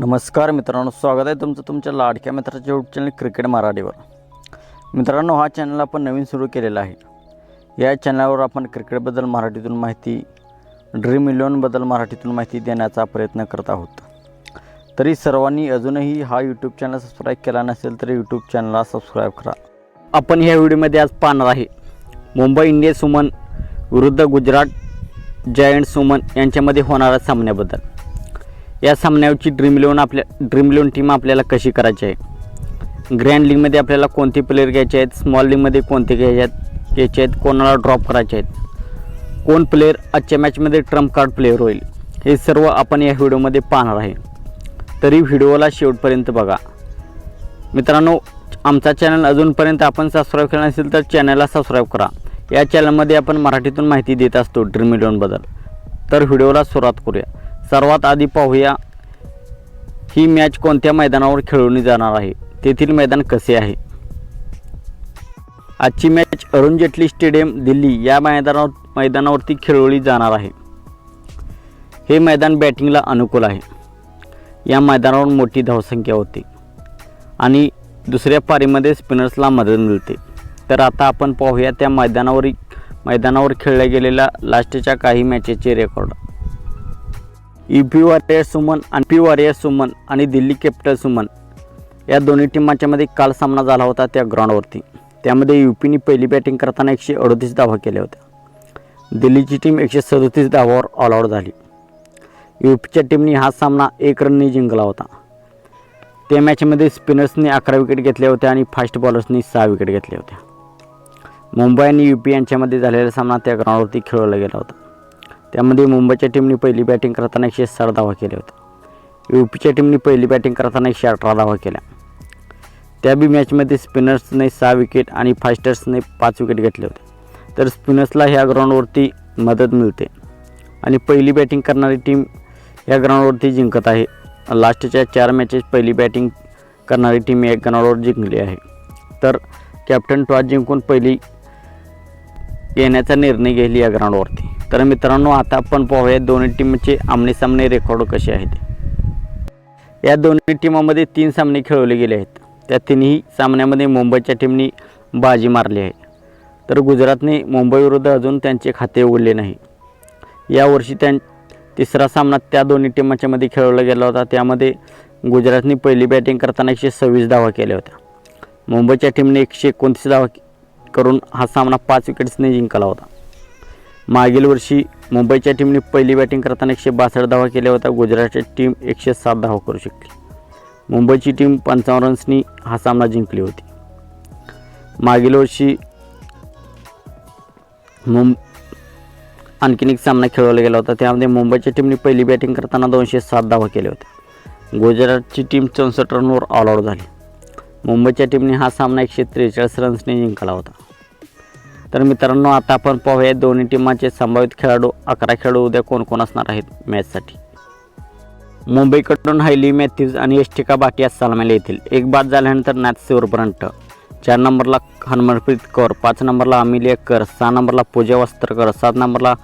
नमस्कार मित्रांनो स्वागत आहे तुमचं तुमच्या लाडक्या मित्राच्या यूट्यूब चॅनल क्रिकेट मराठीवर. मित्रांनो हा चॅनल आपण नवीन सुरू केलेला आहे. या चॅनलवर आपण क्रिकेटबद्दल मराठीतून माहिती ड्रीम इलेवनबद्दल मराठीतून माहिती देण्याचा प्रयत्न करत आहोत. तरी सर्वांनी अजूनही हा यूट्यूब चॅनल सबस्क्राईब केला नसेल तर यूट्यूब चॅनलला सबस्क्राईब करा. आपण ह्या व्हिडिओमध्ये आज पाहणार आहे मुंबई इंडियन्स वुमन विरुद्ध गुजरात जायंट्स वुमन यांच्यामध्ये होणाऱ्या सामन्याबद्दल. या सामन्यावरची ड्रीम इलेवन आपल्या ड्रीम इलेवन टीम आपल्याला कशी करायची आहे? ग्रँड लीगमध्ये आपल्याला कोणते प्लेयर घ्यायचे आहेत? स्मॉल लीगमध्ये कोणते घ्यायचे आहेत? घ्यायचे आहेत? कोणाला ड्रॉप करायचे आहेत? कोण प्लेयर आजच्या मॅचमध्ये ट्रम्प कार्ड प्लेयर होईल? हे सर्व आपण या व्हिडिओमध्ये पाहणार आहे. तरी व्हिडिओला शेवटपर्यंत बघा. मित्रांनो आमचा चॅनल अजूनपर्यंत आपण सबस्क्राईब केला नसेल तर चॅनलला सबस्क्राईब करा. या चॅनलमध्ये आपण मराठीतून माहिती देत असतो ड्रीम इलेवनबद्दल तर व्हिडिओला सुरुवात करूया. सर्वात आधी पाहूया ही मॅच कोणत्या मैदानावर खेळवली जाणार आहे? तेथील मैदान कसे आहे? आजची मॅच अरुण जेटली स्टेडियम दिल्ली या मैदानावर मैदानावरती खेळवली जाणार आहे. हे मैदान बॅटिंगला अनुकूल आहे. या मैदानावर मोठी धावसंख्या होती. आणि दुसऱ्या पारीमध्ये स्पिनर्सला मदत मिळते. तर आता आपण पाहूया त्या मैदानावर मैदानावर खेळल्या गेलेल्या लास्टच्या काही मॅचेसचे रेकॉर्ड यू पी वॉरियर सुमन आणि पी एस सुमन आणि दिल्ली कॅपिटल सुमन या दोन्ही टीमांच्यामध्ये काल सामना झाला होता त्या ग्राउंडवरती. त्यामध्ये यू पीने पहिली बॅटिंग करताना एकशे अडतीस धावा केल्या होत्या. दिल्लीची टीम एकशे सदतीस धावावर ऑल आऊट झाली. यू पीच्या टीमने हा सामना एक रनने जिंकला होता. त्या मॅचमध्ये स्पिनर्सने अकरा विकेट घेतल्या होत्या आणि फास्ट बॉलर्सनी सहा विकेट घेतल्या होत्या मुंबई आणि यू पी यांच्यामध्ये झालेला सामना त्या ग्राउंडवरती खेळवला गेला होता. त्यामध्ये मुंबईच्या टीमने पहिली बॅटिंग करताना एकशे साठ धावा केल्या होत्या. यू पीच्या टीमने पहिली बॅटिंग करताना एकशे अठरा धावा केल्या. त्या बी मॅचमध्ये स्पिनर्सने सहा विकेट आणि फास्टर्सने पाच विकेट घेतले होते. तर स्पिनर्सला ह्या ग्राउंडवरती मदत मिळते. आणि पहिली बॅटिंग करणारी टीम या ग्राउंडवरती जिंकत आहे. लास्टच्या चार मॅचेस पहिली बॅटिंग करणारी टीम या ग्राउंडवर जिंकली आहे. तर कॅप्टन टॉस जिंकून पहिली येण्याचा निर्णय घेईल या ग्राउंडवरती तर मित्रांनो आता आपण पाहूया दोन्ही टीमचे आमनेसामने रेकॉर्ड कसे आहेत या दोन्ही टीमामध्ये तीन सामने खेळवले गेले आहेत. त्या तिन्ही सामन्यामध्ये मुंबईच्या टीमनी बाजी मारली आहे. तर गुजरातने मुंबईविरुद्ध अजून त्यांचे खाते उघडले नाही. यावर्षी त्या तिसरा सामना त्या दोन्ही टीमांच्यामध्ये खेळवला गेला होता. त्यामध्ये गुजरातने पहिली बॅटिंग करताना एकशे सव्वीस धावा केल्या होत्या. मुंबईच्या टीमने एकशे एकोणतीस धावा करून हा सामना पाच विकेट्सने जिंकला होता. मागील वर्षी मुंबईच्या टीमने पहिली बॅटिंग करताना एकशे बासष्ट धावा केल्या होत्या गुजरातची टीम एकशे सात धावा करू शकली. मुंबईची टीम पंचावन्न रन्सनी हा सामना जिंकली होती. मागील वर्षी मुं आणखीन एक सामना खेळवला गेला होता. त्यामध्ये मुंबईच्या टीमने पहिली बॅटिंग करताना दोनशे सात धावा केल्या होत्या. गुजरातची टीम चौसष्ट रनवर ऑल आऊट झाली. मुंबईच्या टीमने हा सामना एकशे त्रेचाळीस रन्सने जिंकला होता. तर मित्रांनो आता आपण पाहूया दोन्ही टीमांचे संभावित खेळाडू अकरा खेळाडू उद्या कोण कोण असणार आहेत मॅचसाठी मुंबईकडून हायली मॅथ्यूज आणि यष्टिका भाटिया सलामीला येतील. एक बाद झाल्यानंतर नॅथ सिवरपर्यंत चार नंबरला हनुमनप्रीत कौर पाच नंबरला अमिलिया कर सहा नंबरला पूजा वस्त्रकर सात नंबरला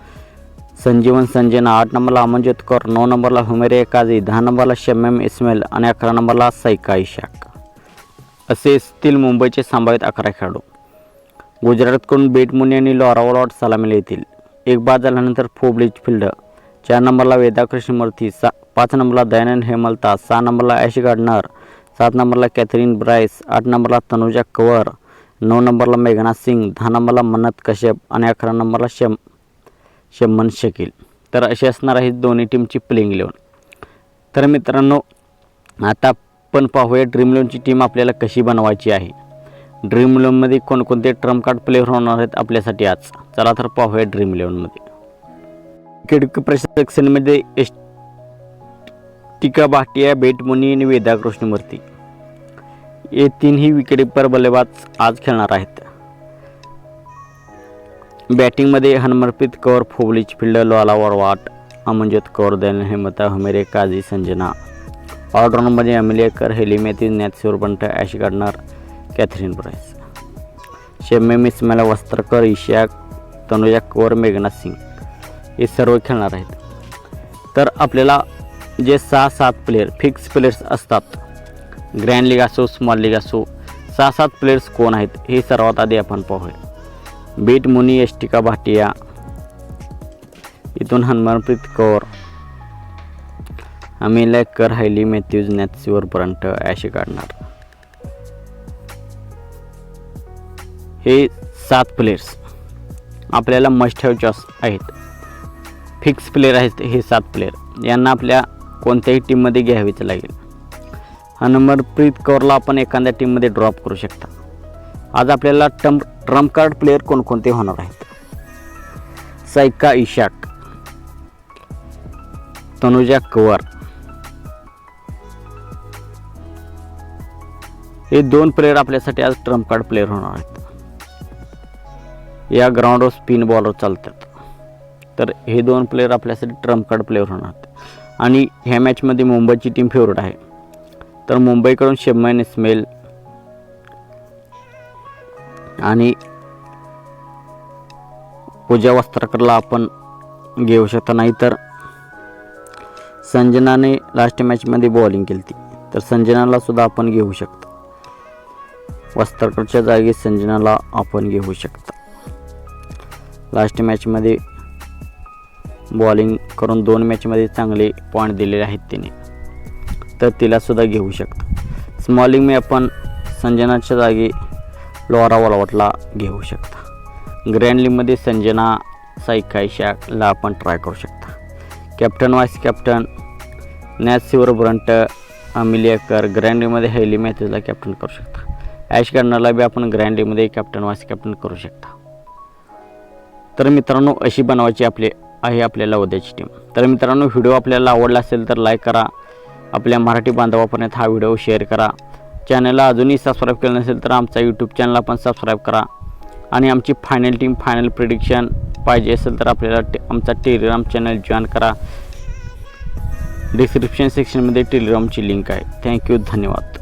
संजीवन संजना आठ नंबरला अमनज्योत कौर नऊ नंबरला हुमेरे काझी दहा नंबरला शम्यम इस्मेल आणि अकरा नंबरला सैका इशाक. असे असतील मुंबईचे संभावित अकरा खेळाडू. गुजरातकडून बेट मुनी आणि लॉरावलॉट सलामीला येतील. एक बाद झाल्यानंतर फोबलीज फिल्ड. चार नंबरला वेदा कृष्णमूर्ती सा पाच नंबरला दयानंद हेमलता सहा नंबरला ॲश गार्डनर सात नंबरला कॅथरीन ब्राईस आठ नंबरला तनुजा कवर नऊ नंबरला मेघना सिंग दहा नंबरला मन्नत कश्यप आणि अकरा नंबरला शम शमन शकील. तर अशी असणार आहे दोन्ही टीमची प्लेइंग इलेवन तर मित्रांनो आता आपण पाहूया ड्रीम इलेवनची टीम आपल्याला कशी बनवायची आहे. ड्रीम इलेवनमध्ये कोणकोणते ट्रम्प कार्ड प्लेयर होणार आहेत आपल्यासाठी आज? चला तर पाहूया ड्रीम इलेवनमध्ये क्रिकेट प्रशासक सेनेमध्ये एस टिका भाटिया बेटमुनी आणि वेदा कृष्णमूर्ती. हे तीनही विकेटकीपर बल्लेबाज आज खेळणार आहेत. बॅटिंगमध्ये हनमरप्रीत कौर फोबलीच फिल्डर लोला वरवाट अमनजोत कौर दैन हेमता हमेरे काझी संजना. ऑलराऊंडमध्ये Amelia Kerr हेलिमेथी Matthews Nat Ash Gardner Katherine Bryce शेम्मे Ismail Vastrakar इशिया तनुजा कौर मेघना सिंग हे सर्व खेळणार आहेत तर आपल्याला जे सहा सात प्लेयर फिक्स प्लेयर्स असतात ग्रँड लीग असो स्मॉल लीग असो सहा सात प्लेयर्स कोण आहेत हे सर्वात आधी आपण पाहूया बीट मुनी यष्टिका भाटिया इथून हनुमानप्रीत कौर अमिला कर हायली मॅथ्यूज नॅथ्सीवर ब्रंट अशी काढणार हे सात प्लेयर्स आपल्याला मस्ट हॅव आहेत. फिक्स प्लेयर आहेत हे सात प्लेयर यांना आपल्या कोणत्याही टीममध्ये घ्यावेच लागेल. हनुमरप्रीत कौरला आपण एखाद्या टीममध्ये ड्रॉप करू शकता. आज आपल्याला टम ट्रम्प कार्ड प्लेयर कोणकोणते होणार आहेत? सायका इशाक तनुजा कवर. हे दोन प्लेयर आपल्यासाठी आज ट्रम्प कार्ड प्लेयर होणार आहेत. या ग्राउंडवर स्पिन बॉलर चालतात. तर हे दोन प्लेयर आपल्यासाठी ट्रम्प कार्ड प्लेयर होणार आणि ह्या मॅचमध्ये मुंबईची टीम फेवरेट आहे. तर मुंबईकडून शेम्मन इस्मेल आणि पूजा वस्त्राकरला आपण घेऊ शकता. नाहीतर संजनाने लास्ट मॅचमध्ये बॉलिंग केली ती तर संजनाला सुद्धा आपण घेऊ शकता. वस्त्रकरच्या जागी संजनाला आपण घेऊ शकता. लास्ट मॅचमध्ये बॉलिंग करून दोन मॅचमध्ये चांगले पॉईंट दिलेले आहेत तिने. तर तिलासुद्धा घेऊ शकता. स्मॉलिंग मी आपण संजनाच्या जागी लोरा वॉलवटला घेऊ शकता. ग्रँड लीगमध्ये संजना सायकायशाला आपण ट्राय करू शकता. Captain vice captain Nat Sciver Brunt Amelia Kerr grand लीगमध्ये हैली मॅथ्यूजला कॅप्टन करू शकता. ॲश कर्नरला बी आपण ग्रँड लीगमध्ये कॅप्टन वाईस कॅप्टन करू शकता. तर मित्रांनो अशी बनवायची आपले आहे आपल्याला उद्याची टीम तर मित्रांनो व्हिडिओ आपल्याला आवडला असेल तर लाईक करा. आपल्या मराठी बांधवापर्यंत हा व्हिडिओ शेअर करा. चॅनलला अजूनही सबस्क्राईब केलं नसेल तर आमचा यूट्यूब चॅनल पण सबस्क्राईब करा. आणि आमची फायनल टीम फायनल प्रिडिक्शन पाहिजे असेल तर आपल्याला टे आमचा टेलिग्राम चॅनल जॉईन करा. डिस्क्रिप्शन सेक्शनमध्ये टेलिग्रामची लिंक आहे. थँक्यू धन्यवाद.